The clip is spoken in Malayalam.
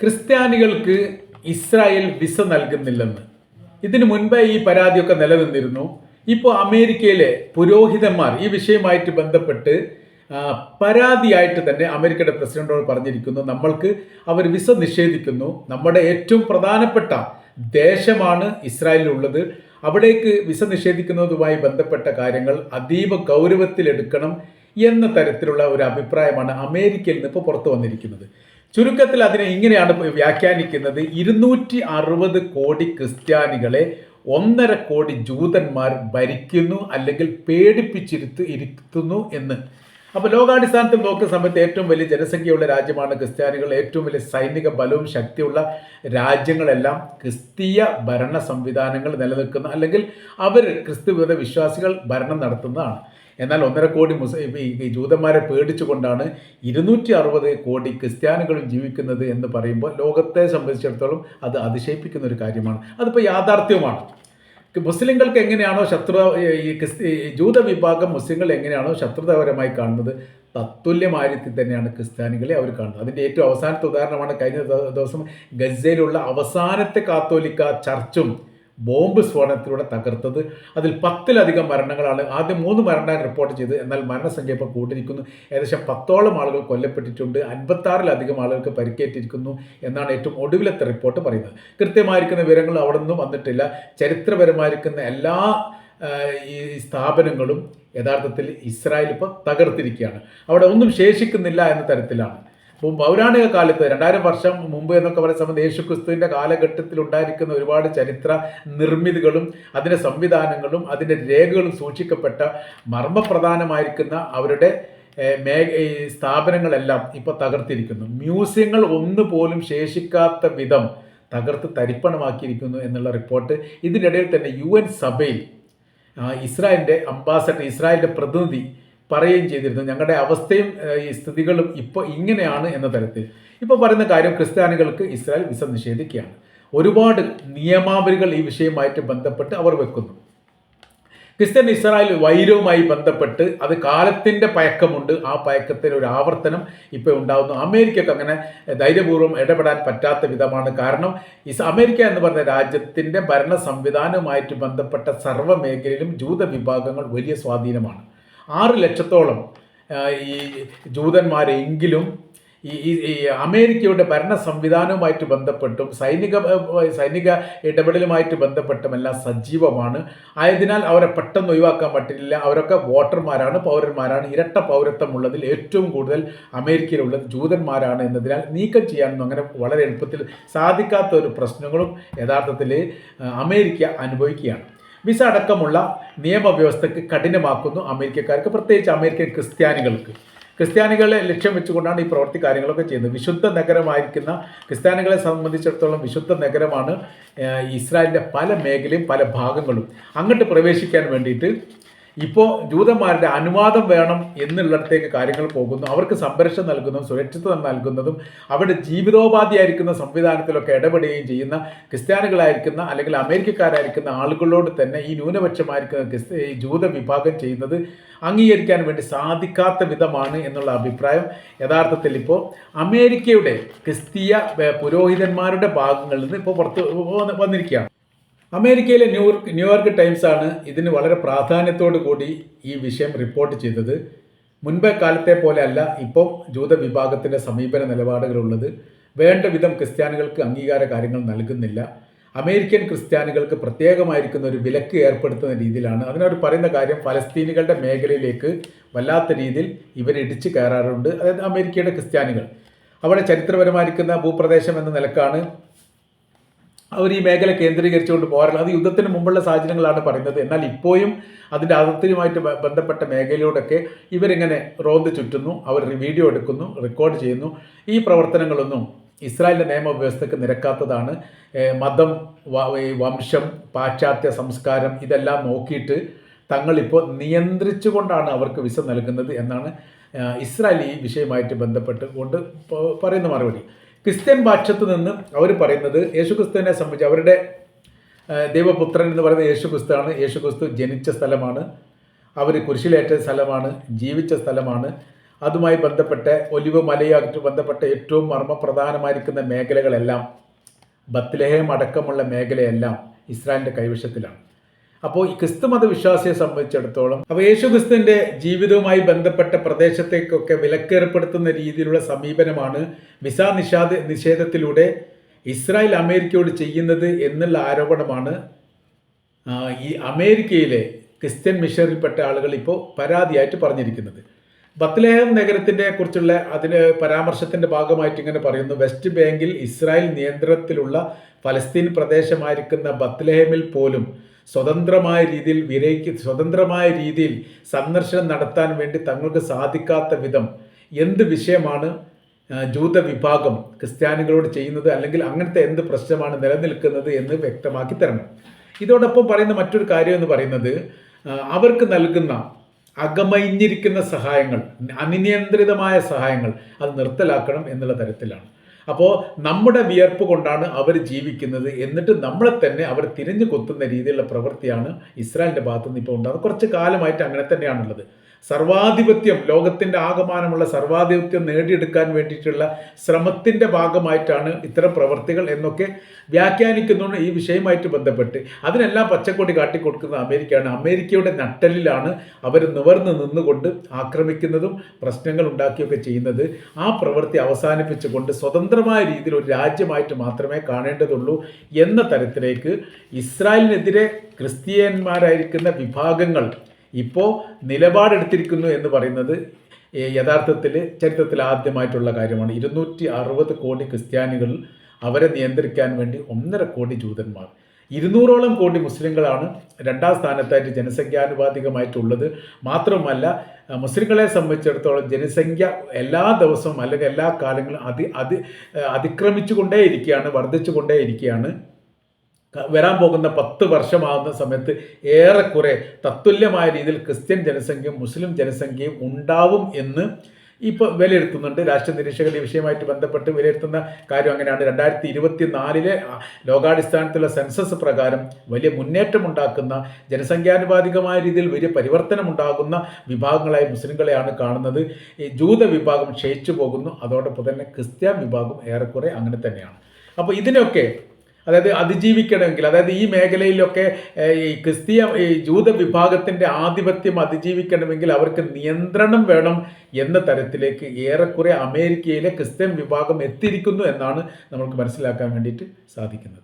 ക്രിസ്ത്യാനികൾക്ക് ഇസ്രായേൽ വിസ നൽകുന്നില്ലെന്ന്. ഇതിനു മുൻപേ ഈ പരാതിയൊക്കെ നിലനിന്നിരുന്നു. ഇപ്പോൾ അമേരിക്കയിലെ പുരോഹിതന്മാർ ഈ വിഷയമായിട്ട് ബന്ധപ്പെട്ട് പരാതിയായിട്ട് തന്നെ അമേരിക്കയുടെ പ്രസിഡന്റോട് പറഞ്ഞിരിക്കുന്നു. നമ്മൾക്ക് അവർ വിസ നിഷേധിക്കുന്നു. നമ്മുടെ ഏറ്റവും പ്രധാനപ്പെട്ട ദേശമാണ് ഇസ്രായേലിലുള്ളത്. അവിടേക്ക് വിസ നിഷേധിക്കുന്നതുമായി ബന്ധപ്പെട്ട കാര്യങ്ങൾ അതീവ ഗൗരവത്തിലെടുക്കണം എന്ന തരത്തിലുള്ള ഒരു അഭിപ്രായമാണ് അമേരിക്കയിൽ നിന്ന് ഇപ്പോൾ പുറത്തു വന്നിരിക്കുന്നത്. ചുരുക്കത്തിൽ അതിനെ ഇങ്ങനെയാണ് വ്യാഖ്യാനിക്കുന്നത്. ഇരുന്നൂറ്റി അറുപത് കോടി ക്രിസ്ത്യാനികളെ ഒന്നര കോടി ജൂതന്മാർ ഭരിക്കുന്നു അല്ലെങ്കിൽ പേടിപ്പിച്ചിരുത്ത് ഇരുത്തുന്നു എന്ന്. അപ്പോൾ ലോകാടിസ്ഥാനത്തിൽ നോക്കുന്ന സമയത്ത് ഏറ്റവും വലിയ ജനസംഖ്യയുള്ള രാജ്യമാണ് ക്രിസ്ത്യാനികൾ. ഏറ്റവും വലിയ സൈനിക ബലവും ശക്തിയുള്ള രാജ്യങ്ങളെല്ലാം ക്രിസ്തീയ ഭരണ സംവിധാനങ്ങൾ നിലനിൽക്കുന്ന. അല്ലെങ്കിൽ അവർ ക്രിസ്തുവിധ വിശ്വാസികൾ ഭരണം നടത്തുന്നതാണ്. എന്നാൽ ഒന്നര കോടി മുസ്ലിം ഈ ജൂതന്മാരെ പേടിച്ചുകൊണ്ടാണ് ഇരുന്നൂറ്റി അറുപത് കോടി ക്രിസ്ത്യാനികൾ ജീവിക്കുന്നത് എന്ന് പറയുമ്പോൾ ലോകത്തെ സംബന്ധിച്ചിടത്തോളം അത് അതിശയിപ്പിക്കുന്ന ഒരു കാര്യമാണ്. അതിപ്പോൾ യാഥാർത്ഥ്യമാണ് മുസ്ലിങ്ങൾക്ക് എങ്ങനെയാണോ ശത്രു ഈ ക്രിസ്തി ജൂത വിഭാഗം മുസ്ലിങ്ങൾ എങ്ങനെയാണോ ശത്രുതാപരമായി കാണുന്നത് തത്തുല്യമായ തന്നെയാണ് ക്രിസ്ത്യാനികളെ അവർ കാണുന്നത്. അതിന്റെ ഏറ്റവും അവസാനത്തെ ഉദാഹരണമാണ് കഴിഞ്ഞ ദിവസം ഗസയിലുള്ള അവസാനത്തെ കാത്തോലിക്ക ചർച്ചും ബോംബ് സ്ഫോടനത്തിലൂടെ തകർത്തത്. അതിൽ പത്തിലധികം മരണങ്ങളാണ്. ആദ്യം മൂന്ന് മരണം റിപ്പോർട്ട് ചെയ്ത്. എന്നാൽ മരണസംഖ്യ ഇപ്പോൾ കൂട്ടിരിക്കുന്നു ഏകദേശം പത്തോളം ആളുകൾ കൊല്ലപ്പെട്ടിട്ടുണ്ട്. അൻപത്താറിലധികം ആളുകൾക്ക് പരിക്കേറ്റിരിക്കുന്നു എന്നാണ് ഏറ്റവും ഒടുവിലത്തെ റിപ്പോർട്ട് പറയുന്നത്. കൃത്യമായിരിക്കുന്ന വിവരങ്ങൾ അവിടെ നിന്നും വന്നിട്ടില്ല. ചരിത്രപരമായിരിക്കുന്ന എല്ലാ ഈ സ്ഥാപനങ്ങളും യഥാർത്ഥത്തിൽ ഇസ്രായേൽ ഇപ്പോൾ തകർത്തിരിക്കുകയാണ്. അവിടെ ഒന്നും ശേഷിക്കുന്നില്ല എന്ന തരത്തിലാണ്. പൗരാണിക കാലത്ത് രണ്ടായിരം വർഷം മുമ്പ് എന്നൊക്കെ പറയുന്ന സമയത്ത് യേശു ക്രിസ്തുവിന്റെ കാലഘട്ടത്തിൽ ഉണ്ടായിരിക്കുന്ന ഒരുപാട് ചരിത്ര നിർമ്മിതികളും അതിന്റെ സംവിധാനങ്ങളും അതിന്റെ രേഖകളും സൂക്ഷിക്കപ്പെട്ട മർമ്മപ്രധാനമായിരിക്കുന്ന അവരുടെ മേ സ്ഥാപനങ്ങളെല്ലാം ഇപ്പോൾ തകർത്തിരിക്കുന്നു. മ്യൂസിയങ്ങൾ ഒന്നുപോലും ശേഷിക്കാത്ത വിധം തകർത്ത് തരിപ്പണമാക്കിയിരിക്കുന്നു എന്നുള്ള റിപ്പോർട്ട് ഇതിനിടയിൽ തന്നെ യു സഭയിൽ ഇസ്രായേലിന്റെ അംബാസഡർ ഇസ്രായേലിന്റെ പ്രതിനിധി പറയുകയും ചെയ്തിരുന്നു. ഞങ്ങളുടെ അവസ്ഥയും ഈ സ്ഥിതികളും ഇപ്പോൾ ഇങ്ങനെയാണ് എന്ന തരത്തിൽ. ഇപ്പോൾ പറയുന്ന കാര്യം ക്രിസ്ത്യാനികൾക്ക് ഇസ്രായേൽ വിസ നിഷേധിക്കുകയാണ്. ഒരുപാട് നിയമാവലികൾ ഈ വിഷയമായിട്ട് ബന്ധപ്പെട്ട് അവർ വെക്കുന്നു. ക്രിസ്ത്യൻ ഇസ്രായേൽ വൈരവുമായി ബന്ധപ്പെട്ട് അത് കാലത്തിന്റെ പയക്കമുണ്ട്. ആ പയക്കത്തിന് ഒരു ആവർത്തനം ഇപ്പോൾ ഉണ്ടാകുന്നു അമേരിക്കക്ക് അങ്ങനെ ധൈര്യപൂർവം ഇടപെടാൻ പറ്റാത്ത വിധമാണ് കാരണം ഇസ് അമേരിക്ക എന്ന് പറഞ്ഞ രാജ്യത്തിന്റെ ഭരണ സംവിധാനവുമായിട്ട് ബന്ധപ്പെട്ട സർവ മേഖലയിലും ജൂത വിഭാഗങ്ങൾ വലിയ സ്വാധീനമാണ്. ആറ് ലക്ഷത്തോളം ഈ ജൂതന്മാരെങ്കിലും ഈ ഈ ഈ അമേരിക്കയുടെ ഭരണ സംവിധാനവുമായിട്ട് ബന്ധപ്പെട്ടും സൈനിക സൈനിക ഇടപെടലുമായിട്ട് ബന്ധപ്പെട്ടും എല്ലാം സജീവമാണ്. ആയതിനാൽ അവരെ പെട്ടെന്ന് ഒഴിവാക്കാൻ പറ്റില്ല. അവരൊക്കെ വോട്ടർമാരാണ് പൗരന്മാരാണ്. ഇരട്ട പൗരത്വമുള്ളതിൽ ഏറ്റവും കൂടുതൽ അമേരിക്കയിലുള്ളത് ജൂതന്മാരാണ് എന്നതിനാൽ നീക്കം ചെയ്യാനൊന്നും അങ്ങനെ വളരെ എളുപ്പത്തിൽ സാധിക്കാത്ത ഒരു പ്രശ്നങ്ങളും യഥാർത്ഥത്തിൽ അമേരിക്ക അനുഭവിക്കുകയാണ്. വിസ അടക്കമുള്ള നിയമവ്യവസ്ഥയ്ക്ക് കഠിനമാക്കുന്നു അമേരിക്കക്കാർക്ക് പ്രത്യേകിച്ച് അമേരിക്കൻ ക്രിസ്ത്യാനികൾക്ക്. ക്രിസ്ത്യാനികളെ ലക്ഷ്യം വെച്ചുകൊണ്ടാണ് ഈ പ്രവൃത്തി കാര്യങ്ങളൊക്കെ ചെയ്യുന്നത്. വിശുദ്ധ നഗരമായിരിക്കുന്ന ക്രിസ്ത്യാനികളെ സംബന്ധിച്ചിടത്തോളം വിശുദ്ധ നഗരമാണ് ഇസ്രായേലിന്റെ പല മേഖലയും പല ഭാഗങ്ങളും അങ്ങോട്ട് പ്രവേശിക്കാൻ വേണ്ടിയിട്ട് ഇപ്പോൾ ജൂതന്മാരുടെ അനുവാദം വേണം എന്നുള്ളിടത്തേക്ക് കാര്യങ്ങൾ പോകുന്നു. അവർക്ക് സംരക്ഷണം നൽകുന്നതും സുരക്ഷിതം നൽകുന്നതും അവരുടെ ജീവിതോപാധിയായിരിക്കുന്ന സംവിധാനത്തിലൊക്കെ ഇടപെടുകയും ചെയ്യുന്ന ക്രിസ്ത്യാനികളായിരിക്കുന്ന അല്ലെങ്കിൽ അമേരിക്കക്കാരായിരിക്കുന്ന ആളുകളോട് തന്നെ ഈ ന്യൂനപക്ഷമായിരിക്കുന്ന ക്രിസ്ത്യ ഈ ജൂത വിഭാഗം ചെയ്യുന്നത് അംഗീകരിക്കാൻ വേണ്ടി സാധിക്കാത്ത വിധമാണ് എന്നുള്ള അഭിപ്രായം യഥാർത്ഥത്തിൽ ഇപ്പോൾ അമേരിക്കയുടെ ക്രിസ്തീയ പുരോഹിതന്മാരുടെ ഭാഗങ്ങളിൽ നിന്ന് ഇപ്പോൾ പുറത്ത് വന്നിരിക്കുകയാണ്. അമേരിക്കയിലെ ന്യൂയോർക്ക് ന്യൂയോർക്ക് ടൈംസ് ആണ് ഇതിന് വളരെ പ്രാധാന്യത്തോടു കൂടി ഈ വിഷയം റിപ്പോർട്ട് ചെയ്തത്. മുൻപേ കാലത്തെ പോലെ അല്ല ഇപ്പം ജൂത വിഭാഗത്തിന്റെ സമീപന നിലപാടുകളുള്ളത്. വേണ്ട വിധം ക്രിസ്ത്യാനികൾക്ക് അംഗീകാര കാര്യങ്ങൾ നൽകുന്നില്ല. അമേരിക്കൻ ക്രിസ്ത്യാനികൾക്ക് പ്രത്യേകമായിരിക്കുന്ന ഒരു വിലക്ക് ഏർപ്പെടുത്തുന്ന രീതിയിലാണ്. അതിനവർ പറയുന്ന കാര്യം ഫലസ്തീനികളുടെ മേഖലയിലേക്ക് വല്ലാത്ത രീതിയിൽ ഇവർ ഇടിച്ചു കയറാറുണ്ട്. അതായത് അമേരിക്കയുടെ ക്രിസ്ത്യാനികൾ. അവിടെ ചരിത്രപരമായിരിക്കുന്ന ഭൂപ്രദേശം എന്ന നിലക്കാണ് അവർ ഈ മേഖല കേന്ദ്രീകരിച്ചുകൊണ്ട് പോകാറുള്ളത് അത് യുദ്ധത്തിന് മുമ്പുള്ള സാഹചര്യങ്ങളാണ് പറയുന്നത്. എന്നാൽ ഇപ്പോഴും അതിന്റെ അതിർത്തിയുമായിട്ട് ബന്ധപ്പെട്ട മേഖലയോടൊക്കെ ഇവരിങ്ങനെ റോന്ത് ചുറ്റുന്നു. അവർ വീഡിയോ എടുക്കുന്നു റെക്കോർഡ് ചെയ്യുന്നു. ഈ പ്രവർത്തനങ്ങളൊന്നും ഇസ്രായേലിന്റെ നിയമവ്യവസ്ഥയ്ക്ക് നിരക്കാത്തതാണ്. മതം വംശം പാശ്ചാത്യ സംസ്കാരം ഇതെല്ലാം നോക്കിയിട്ട് തങ്ങളിപ്പോൾ നിയന്ത്രിച്ചുകൊണ്ടാണ് അവർക്ക് വിസ നൽകുന്നത് എന്നാണ് ഇസ്രായേൽ ഈ വിഷയമായിട്ട് ബന്ധപ്പെട്ട് കൊണ്ട് പറയുന്ന മറുപടി. ക്രിസ്ത്യൻ പക്ഷത്ത് നിന്ന് അവർ പറയുന്നത് യേശു ക്രിസ്തുവിനെ സംബന്ധിച്ച് അവരുടെ ദൈവപുത്രൻ എന്ന് പറയുന്നത് യേശു ക്രിസ്തുവാണ് യേശു ക്രിസ്തു ജനിച്ച സ്ഥലമാണ്. അവർ കുരിശിലേറ്റ സ്ഥലമാണ് ജീവിച്ച സ്ഥലമാണ്. അതുമായി ബന്ധപ്പെട്ട ഒലിവ് മലയായിട്ട് ബന്ധപ്പെട്ട ഏറ്റവും മർമ്മപ്രധാനമായിരിക്കുന്ന മേഖലകളെല്ലാം ബത്ലഹേം അടക്കമുള്ള മേഖലയെല്ലാം ഇസ്രായേലിന്റെ കൈവശത്തിലാണ്. അപ്പോൾ ഈ ക്രിസ്തു മത വിശ്വാസിയെ സംബന്ധിച്ചിടത്തോളം അപ്പോൾ യേശു ക്രിസ്തുവിന്റെ ജീവിതവുമായി ബന്ധപ്പെട്ട പ്രദേശത്തേക്കൊക്കെ വിലക്കേർപ്പെടുത്തുന്ന രീതിയിലുള്ള സമീപനമാണ് വിസ നിഷാദ നിഷേധത്തിലൂടെ ഇസ്രായേൽ അമേരിക്കയോട് ചെയ്യുന്നത് എന്നുള്ള ആരോപണമാണ്. ഈ അമേരിക്കയിലെ ക്രിസ്ത്യൻ മിഷനിൽപ്പെട്ട ആളുകൾ ഇപ്പോൾ പരാതിയായിട്ട് പറഞ്ഞിരിക്കുന്നത്. ബത്ലേഹം നഗരത്തിന്റെ കുറിച്ചുള്ള അതിന് പരാമർശത്തിന്റെ ഭാഗമായിട്ട് ഇങ്ങനെ പറയുന്നു. വെസ്റ്റ് ബാങ്കിൽ ഇസ്രായേൽ നിയന്ത്രണത്തിലുള്ള ഫലസ്തീൻ പ്രദേശമായിരിക്കുന്ന ബത്ലേഹമിൽ പോലും സ്വതന്ത്രമായ രീതിയിൽ വിരയിക്ക് സ്വതന്ത്രമായ രീതിയിൽ സന്ദർശനം നടത്താൻ വേണ്ടി തങ്ങൾക്ക് സാധിക്കാത്ത വിധം എന്ത് വിഷയമാണ് ജൂത വിഭാഗം ക്രിസ്ത്യാനികളോട് ചെയ്യുന്നത് അല്ലെങ്കിൽ അങ്ങനത്തെ എന്ത് പ്രശ്നമാണ് നിലനിൽക്കുന്നത് എന്ന് വ്യക്തമാക്കി തരണം. ഇതോടൊപ്പം പറയുന്ന മറ്റൊരു കാര്യം എന്ന് പറയുന്നത് അവർക്ക് നൽകുന്ന അകമയിഞ്ഞിരിക്കുന്ന സഹായങ്ങൾ അനിയന്ത്രിതമായ സഹായങ്ങൾ അത് നിർത്തലാക്കണം എന്നുള്ള തരത്തിലാണ്. അപ്പോൾ നമ്മുടെ വിയർപ്പ് കൊണ്ടാണ് അവർ ജീവിക്കുന്നത്. എന്നിട്ട് നമ്മളെ തന്നെ അവർ തിരിഞ്ഞു കൊത്തുന്ന രീതിയിലുള്ള പ്രവൃത്തിയാണ് ഇസ്രായേലിന്റെ ഭാഗത്തുനിന്ന് ഇപ്പോൾ ഉണ്ടാകുന്നത്. കുറച്ച് കാലമായിട്ട് അങ്ങനെ തന്നെയാണുള്ളത്. സർവാധിപത്യം ലോകത്തിന്റെ ആകമാനമുള്ള സർവാധിപത്യം നേടിയെടുക്കാൻ വേണ്ടിയിട്ടുള്ള ശ്രമത്തിന്റെ ഭാഗമായിട്ടാണ് ഇത്തരം പ്രവർത്തികൾ എന്നൊക്കെ വ്യാഖ്യാനിക്കുന്നുണ്ട് ഈ വിഷയമായിട്ട് ബന്ധപ്പെട്ട്. അതിനെല്ലാം പച്ചക്കൊടി കാട്ടിക്കൊടുക്കുന്ന അമേരിക്കയാണ്. അമേരിക്കയുടെ നട്ടലിലാണ് അവർ നിവർന്ന് നിന്നുകൊണ്ട് ആക്രമിക്കുന്നതും പ്രശ്നങ്ങൾ ഉണ്ടാക്കിയൊക്കെ ചെയ്യുന്നത്. ആ പ്രവൃത്തി അവസാനിപ്പിച്ചുകൊണ്ട് സ്വതന്ത്രമായ രീതിയിൽ ഒരു രാജ്യമായിട്ട് മാത്രമേ കാണേണ്ടതുള്ളൂ എന്ന തരത്തിലേക്ക് ഇസ്രായേലിനെതിരെ ക്രിസ്ത്യന്മാരായിരിക്കുന്ന വിഭാഗങ്ങൾ ഇപ്പോൾ നിലപാടെടുത്തിരിക്കുന്നു എന്ന് പറയുന്നത് യഥാർത്ഥത്തിൽ ചരിത്രത്തിൽ ആദ്യമായിട്ടുള്ള കാര്യമാണ്. ഇരുന്നൂറ്റി അറുപത് കോടി ക്രിസ്ത്യാനികൾ അവരെ നിയന്ത്രിക്കാൻ വേണ്ടി ഒന്നര കോടി ജൂതന്മാർ. ഇരുന്നൂറോളം കോടി മുസ്ലിങ്ങളാണ് രണ്ടാം സ്ഥാനത്തായിട്ട് ജനസംഖ്യാനുപാതികമായിട്ടുള്ളത്. മാത്രമല്ല മുസ്ലിങ്ങളെ സംബന്ധിച്ചിടത്തോളം ജനസംഖ്യ എല്ലാ ദിവസവും അല്ലെങ്കിൽ എല്ലാ കാലങ്ങളും അതി അതി അതിക്രമിച്ചുകൊണ്ടേയിരിക്കുകയാണ് വർദ്ധിച്ചു കൊണ്ടേ ഇരിക്കുകയാണ് ക- വരാൻ പോകുന്ന പത്ത് വർഷമാകുന്ന സമയത്ത് ഏറെക്കുറെ തത്തുല്യമായ രീതിയിൽ ക്രിസ്ത്യൻ ജനസംഖ്യയും മുസ്ലിം ജനസംഖ്യയും ഉണ്ടാവും എന്ന് ഇപ്പോൾ വിലയിരുത്തുന്നുണ്ട്. രാഷ്ട്രീയ നിരീക്ഷകർ ഈ വിഷയമായിട്ട് ബന്ധപ്പെട്ട് വിലയിരുത്തുന്ന കാര്യം അങ്ങനെയാണ്. രണ്ടായിരത്തി ഇരുപത്തി നാലിലെ ലോകാടിസ്ഥാനത്തിലുള്ള സെൻസസ് പ്രകാരം വലിയ മുന്നേറ്റമുണ്ടാക്കുന്ന ജനസംഖ്യാനുപാതികമായ രീതിയിൽ വലിയ പരിവർത്തനമുണ്ടാകുന്ന വിഭാഗങ്ങളായി മുസ്ലിങ്ങളെയാണ് കാണുന്നത്. ഈ ജൂത വിഭാഗം ക്ഷയിച്ചു പോകുന്നു. അതോടൊപ്പം തന്നെ ക്രിസ്ത്യൻ വിഭാഗം ഏറെക്കുറെ അങ്ങനെ തന്നെയാണ്. അപ്പോൾ ഇതിനൊക്കെ അതായത് അതിജീവിക്കണമെങ്കിൽ അതായത് ഈ മേഖലയിലൊക്കെ ഈ ക്രിസ്തീയ ഈ ജൂത വിഭാഗത്തിന്റെ ആധിപത്യം അതിജീവിക്കണമെങ്കിൽ അവർക്ക് നിയന്ത്രണം വേണം എന്ന തരത്തിലേക്ക് ഏറെക്കുറെ അമേരിക്കയിലെ ക്രിസ്ത്യൻ വിഭാഗം എത്തിയിരിക്കുന്നു എന്നാണ് നമുക്ക് മനസ്സിലാക്കാൻ വേണ്ടിയിട്ട് സാധിക്കുന്നത്.